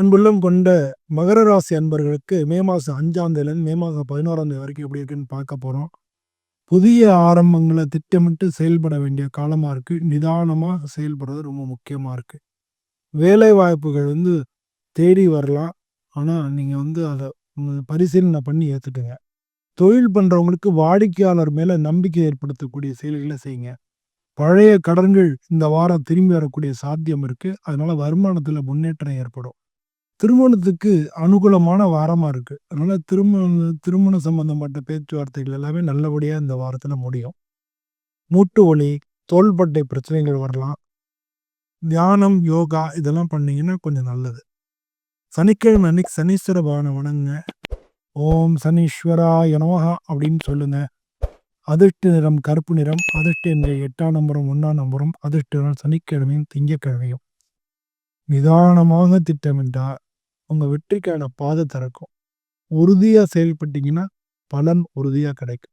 அன்புள்ளம் கொண்ட மகர ராசி அன்பர்களுக்கு மே மாதம் அஞ்சாம் தேதியிலேருந்து மே மாதம் பதினோராம் தேதி வரைக்கும் எப்படி இருக்குன்னு பார்க்க போகிறோம் புதிய ஆரம்பங்களை திட்டமிட்டு செயல்பட வேண்டிய காலமாக இருக்குது நிதானமாக செயல்படுறது ரொம்ப முக்கியமாக இருக்குது வேலை வாய்ப்புகள் வந்து தேடி வரலாம். ஆனால் நீங்கள் வந்து அதை பரிசீலனை பண்ணி ஏற்றுக்குங்க தொழில் பண்ணுறவங்களுக்கு வாடிக்கையாளர் மேலே நம்பிக்கை ஏற்படுத்தக்கூடிய செயல்களை செய்யுங்க. பழைய கடன்கள் இந்த வாரம் திரும்பி வரக்கூடிய சாத்தியம் இருக்குது அதனால் வருமானத்தில் முன்னேற்றம் ஏற்படும். திருமணத்துக்கு அனுகூலமான வாரமா இருக்கு. அதனால திருமண திருமணம் சம்பந்தப்பட்ட பேச்சுவார்த்தைகள் எல்லாமே நல்லபடியா இந்த வாரத்துல முடியும். மூட்டு வலி தோள்பட்டை பிரச்சனைகள் வரலாம். தியானம் யோகா இதெல்லாம் பண்ணீங்கன்னா கொஞ்சம் நல்லது. சனிக்கிழமை அன்னைக்கு சனீஸ்வர பவனை வணங்குங்க. ஓம் சனீஸ்வரா நமஹா அப்படின்னு சொல்லுங்க. அதிர்ஷ்ட நிறம் கருப்பு நிறம் அதிர்ஷ்ட என்ற எட்டாம் நம்பரும் ஒன்றாம் நம்பரும் அதிர்ஷ்ட நாள் சனிக்கிழமையும் திங்கக்கிழமையும். நிதானமாக திட்டமிட்டால் உங்கள் வெற்றிக்கான பாதை திறக்கும். உறுதியாக செயல்பட்டீங்கன்னா பலன் உறுதியாக கிடைக்கும்.